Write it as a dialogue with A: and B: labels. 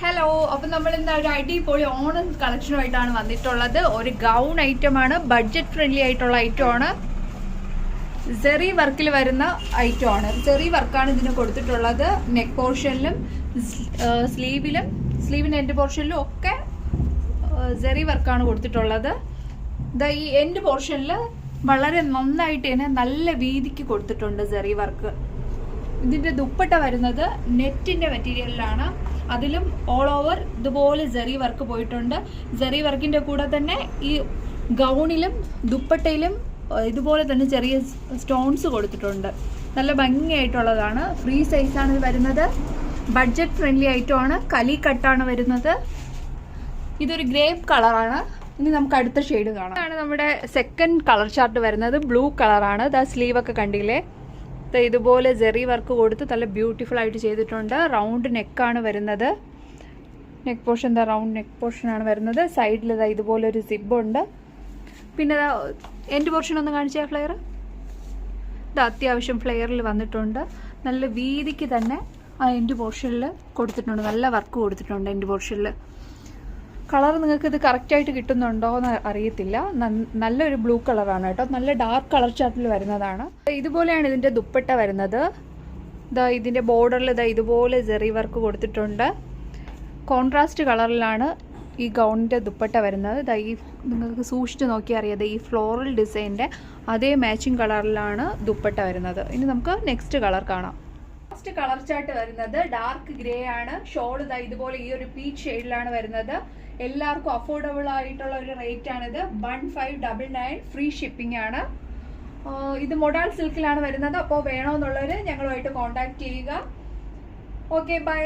A: Hello അപ്പം നമ്മൾ എന്താ ഒരു ഐഡി അടിപൊളി ഓണം കളക്ഷനുമായിട്ടാണ് വന്നിട്ടുള്ളത്. ഒരു ഗൗൺ ഐറ്റം ആണ് ബഡ്ജറ്റ് ഫ്രണ്ട്ലി ആയിട്ടുള്ള ഐറ്റം ആണ്. സെറി വർക്കിൽ വരുന്ന ഐറ്റം ആണ്. സെറി വർക്കാണ് ഇതിന് കൊടുത്തിട്ടുള്ളത്. നെക്ക് പോർഷനിലും സ്ലീവിലും സ്ലീവിന്റെ എൻഡ് പോർഷനിലും ഒക്കെ സെറി വർക്കാണ് കൊടുത്തിട്ടുള്ളത്. ദാ ഈ എൻഡ് പോർഷനിൽ വളരെ നന്നായിട്ട് തന്നെ നല്ല വീതിക്ക് കൊടുത്തിട്ടുണ്ട് സെറി വർക്ക് ഇതിന്റെ ദുപ്പട്ട വരുന്നത് നെറ്റിന്റെ മെറ്റീരിയലിലാണ്. അതിലും ഓൾ ഓവർ ഇതുപോലെ ജെറി വർക്ക് പോയിട്ടുണ്ട്. ജെറി വർക്കിന്റെ കൂടെ തന്നെ ഈ ഗൗണിലും ദുപ്പട്ടയിലും ഇതുപോലെ തന്നെ ചെറിയ സ്റ്റോൺസ് കൊടുത്തിട്ടുണ്ട്. നല്ല ഭംഗിയായിട്ടുള്ളതാണ്. ഫ്രീ സൈസാണ് ഇത് വരുന്നത്. ബഡ്ജറ്റ് ഫ്രണ്ട്ലി ആണ്. കലി കട്ടാണ് വരുന്നത്. ഇതൊരു ഗ്രേപ്പ് കളറാണ് ഇനി നമുക്ക് അടുത്ത ഷെയ്ഡ് കാണാം. ഇതാണ് നമ്മുടെ സെക്കൻഡ് കളർ ചാർട്ട് വരുന്നത്. ബ്ലൂ കളറാണ് ദ സ്ലീവ് ഒക്കെ കണ്ടില്ലേ? ഇതുപോലെ ജെറി വർക്ക് കൊടുത്ത് നല്ല ബ്യൂട്ടിഫുൾ ആയിട്ട് ചെയ്തിട്ടുണ്ട്. റൗണ്ട് നെക്കാണ് വരുന്നത്. നെക്ക് പോർഷൻ ദാ റൗണ്ട് നെക്ക് പോർഷനാണ് വരുന്നത്. സൈഡിൽ ഇതാ ഇതുപോലെ ഒരു സിബ് ഉണ്ട്. പിന്നെ എന്റെ പോർഷൻ ഒന്ന് കാണിച്ചേ ഫ്ലെയർ ഇത് അത്യാവശ്യം ഫ്ലെയറിൽ വന്നിട്ടുണ്ട്. നല്ല വീതിക്ക് തന്നെ ആ എന്റെ പോർഷനിൽ കൊടുത്തിട്ടുണ്ട്. നല്ല വർക്ക് കൊടുത്തിട്ടുണ്ട് എന്റെ പോർഷനിൽ കളർ നിങ്ങൾക്ക് ഇത് കറക്റ്റായിട്ട് കിട്ടുന്നുണ്ടോ എന്ന് അറിയത്തില്ല. നല്ലൊരു ബ്ലൂ കളറാണ് കേട്ടോ. നല്ല ഡാർക്ക് കളർ ചാർട്ടിൽ വരുന്നതാണ്. ഇതുപോലെയാണ് ഇതിന്റെ ദുപ്പട്ട വരുന്നത്. ഇതാ ഇതിന്റെ ബോർഡറിൽ ഇതാ ഇതുപോലെ ജെറി വർക്ക് കൊടുത്തിട്ടുണ്ട്. കോൺട്രാസ്റ്റ് കളറിലാണ് ഈ ഗൗണിന്റെ ദുപ്പട്ട വരുന്നത്. ഇതാ ഈ നിങ്ങൾക്ക് സൂക്ഷിച്ച് നോക്കിയാൽ അറിയാതെ ഈ ഫ്ലോറൽ ഡിസൈന്റെ അതേ മാച്ചിങ് കളറിലാണ് ദുപ്പട്ട വരുന്നത്. ഇനി നമുക്ക് നെക്സ്റ്റ് കളർ കാണാം. ഫസ്റ്റ് കളർ ചാർട്ട് വരുന്നത് ഡാർക്ക് ഗ്രേ ആണ്. ഷോൾ ഇതാ ഇതുപോലെ ഈ ഒരു പീച്ച് ഷെയ്ഡിലാണ് വരുന്നത്. എല്ലാവർക്കും അഫോർഡബിൾ ആയിട്ടുള്ള ഒരു റേറ്റ് ആണിത്. One five double nine free shipping ആണ്. ഇത് മൊഡാൾ സിൽക്കിലാണ് വരുന്നത്. അപ്പോൾ വേണമെന്നുള്ളവർ ഞങ്ങളുമായിട്ട് കോൺടാക്ട് ചെയ്യുക. Okay bye.